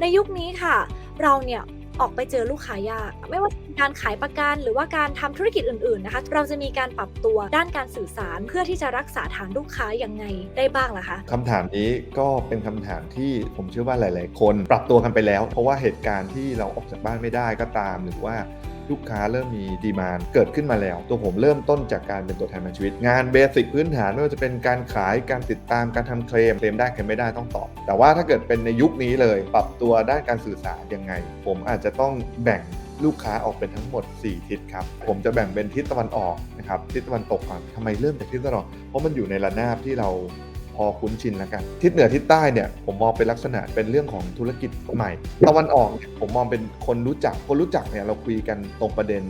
ในยุคนี้ค่ะ เราเนี่ยออกไปเจอลูกค้ายาก ไม่ว่าการขายประกันหรือว่าการทำธุรกิจอื่นๆนะคะเราจะมีการปรับตัวด้านการสื่อสารเพื่อที่จะรักษาฐานลูกค้ายังไงได้บ้างล่ะคะคำถามนี้ก็เป็นคำถามที่ผมเชื่อว่าหลาย ๆ คน ปรับตัวกันไปแล้ว เพราะว่าเหตุการณ์ที่เราออกจากบ้านไม่ได้ก็ตามหรือว่า ลูกค้าเริ่มมีดีมานเกิดขึ้นมาแล้ว ตัวผมเริ่มต้นจากการเป็นตัวแทนมาชีวิต งานเบสิกพื้นฐานไม่ว่าจะเป็นการขายการติดตามการทำเคลมเคลมได้เคลมไม่ได้ต้องตอบ แต่ว่าถ้าเกิดเป็นในยุคนี้เลย ปรับตัวด้านการสื่อสารยังไง ผมอาจจะต้องแบ่งลูกค้าออกเป็นทั้งหมด 4 ทิศครับ ผมจะแบ่งเป็นทิศตะวันออกนะครับทิศตะวันตกก่อนทำไมเริ่มจากทิศตะวันออก เพราะมันอยู่ในระนาบที่เรา อคุ้นชินแล้วกัน ทิศเหนือทิศใต้เนี่ยผมมองเป็นลักษณะเป็นเรื่องของธุรกิจใหม่ ตะวันออกเนี่ยผมมองเป็นคนรู้จักคนรู้จักเนี่ยเราคุยกันตรงประเด็น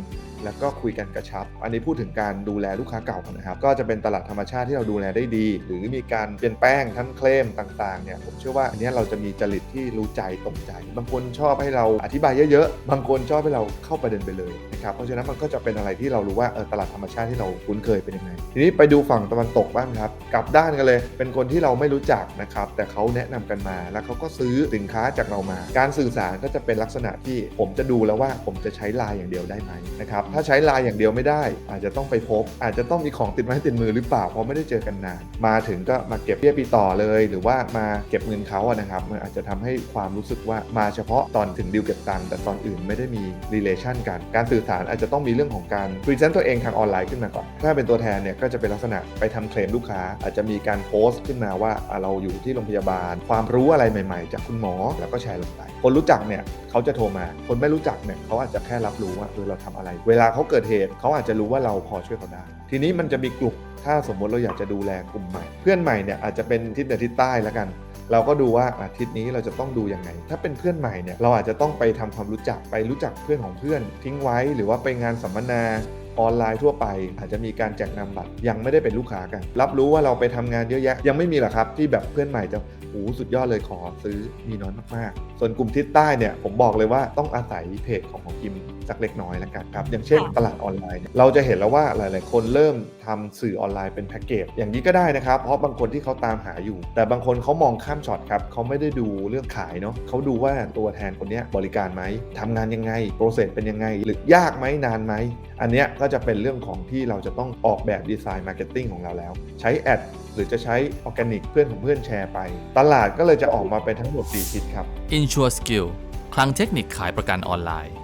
แล้วก็คุยกันกระชับ อันนี้พูดถึงการดูแลลูกค้าเก่าก่อนนะครับ ก็จะเป็นตลาดธรรมชาติที่เราดูแลได้ดี หรือมีการเปลี่ยนแปลงทั้งเคลมต่างๆเนี่ยผมเชื่อว่าอันนี้เราจะมีจริตที่รู้ใจตรงใจ บางคนชอบให้เราอธิบายเยอะๆ บางคนชอบให้เราเข้าประเด็นไปเลยนะครับ เพราะฉะนั้นมันก็จะเป็นอะไรที่เรารู้ว่าเออตลาดธรรมชาติที่เราคุ้นเคยเป็นยังไง ทีนี้ไปดูฝั่งตะวันตกบ้างครับ กลับด้านกันเลย เป็นคนที่เราไม่รู้จักนะครับ แต่เขาแนะนำกันมา แล้วเขาก็ซื้อสินค้าจากเรามา การสื่อสารก็จะเป็นลักษณะที่ผมจะดูแล้วว่าผมจะใช้ไลน์อย่างเดียวได้ไหมนะครับถ้าใช้ไลน์อย่างเดียวไม่ได้ อาจจะต้องไปพบ อาจจะต้องมีของติดไม้ติดมือหรือเปล่าเพราะไม่ได้เจอกันนานมาถึงก็มาเก็บเบี้ยปีต่อเลย หรือว่ามาเก็บเงินเขาอะนะครับมันอาจจะทำให้ความรู้สึกว่ามาเฉพาะตอนถึงดิวเก็บตังค์แต่ตอนอื่นไม่ได้มี relation กัน การสื่อสารอาจจะต้องมีเรื่องของการ present ตัวเองทางออนไลน์ขึ้นมาก่อนถ้าเป็นตัวแทนเนี่ยก็จะเป็นลักษณะไปทำเคลมลูกค้า อาจจะมีการโพสต์ขึ้นมาว่าเราอยู่ที่โรงพยาบาล ความรู้อะไรใหม่ ๆ จากคุณหมอแล้วก็แชร์ลงไป คนรู้จักเนี่ยเขาจะโทรมา คนไม่รู้จักเนี่ยเขาอาจจะแค่รับรู้ว่าเออเราทำอะไร เวลาเขาเกิดเหตุเขาอาจจะรู้ว่าเราพอช่วยเขาได้ ทีนี้มันจะมีกลุ่มถ้าสมมติเราอยากจะดูแลกลุ่มใหม่ เพื่อนใหม่เนี่ยอาจจะเป็นทิศเหนือทิศใต้แล้วกัน เราก็ดูว่าอาทิตย์นี้เราจะต้องดูยังไง ถ้าเป็นเพื่อนใหม่เนี่ยเราอาจจะต้องไปทำความรู้จักไปรู้จักเพื่อนของเพื่อน ทิ้งไว้หรือว่าไปงานสัมมนาออนไลน์ทั่วไปอาจจะมีการแจกนำบัตรยังไม่ได้เป็นลูกค้ากัน รับรู้ว่าเราไปทำงานเยอะแยะ ยังไม่มีหรอกครับที่แบบเพื่อนใหม่จะโอ้โหสุดยอดเลยขอซื้อมีน้อยมากๆ ส่วนกลุ่มทิศใต้เนี่ยผมบอกเลยว่าต้องอาศัยเพจของของกิมสักเล็กน้อยแล้วกันครับ อย่างเช่นค่ะตลาดออนไลน์เนี่ยเราจะเห็นแล้วว่าหลาย ๆ คนเริ่มทำสื่อออนไลน์เป็นแพ็กเกจอย่างนี้ก็ได้นะครับ เพราะบางคนที่เขาตามหาอยู่ แต่บางคนเขามองข้ามช็อตครับเขาไม่ได้ดูเรื่องขายเนาะเขาดูว่าตัวแทนคนเนี้ยบริการไหมทำงานยังไงโปรเซสเป็นยังไงหรือยากไหมนานไหมอันเนี้ยก็จะเป็นเรื่องของที่เราจะต้องออกแบบดีไซน์มาร์เก็ตติ้งของเราแล้ว ใช้แอด หรือจะใช้ออร์แกนิกเพื่อนของเพื่อนแชร์ไป ตลาดก็เลยจะออกมาเป็นทั้งหมด4ทิศครับ Insure Skill คลังเทคนิคขายประกันออนไลน์